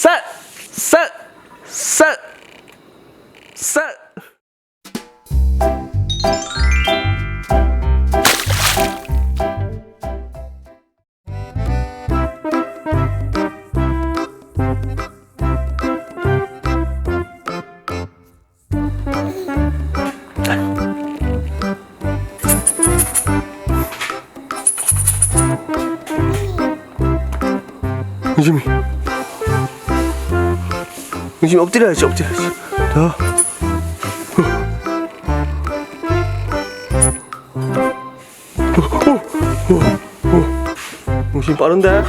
쌀! 쌀! 쌀! 쌀! 은심이 은심이 엎드려야지 엎드려야지. 자 은심이 빠른데?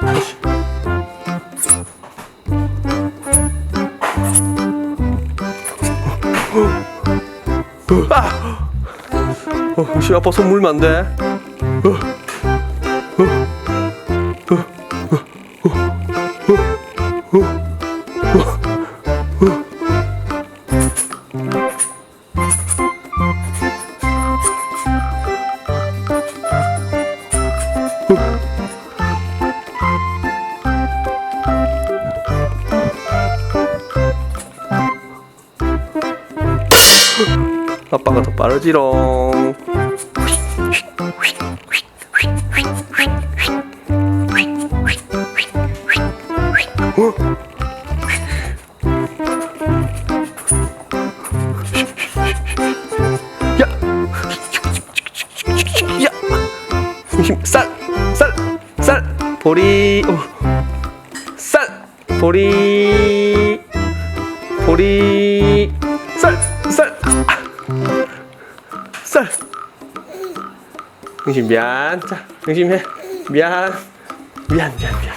다시. 아! 어, 은심이 아빠 손 물면 안 돼 아빠가 더 빠르지롱. 쌀! 쌀! 쌀! 보리! 어. 쌀! 보리! 보리! 쌀! 응심 미안. 자, 응심 해. 미안. 미안, 미안, 미안.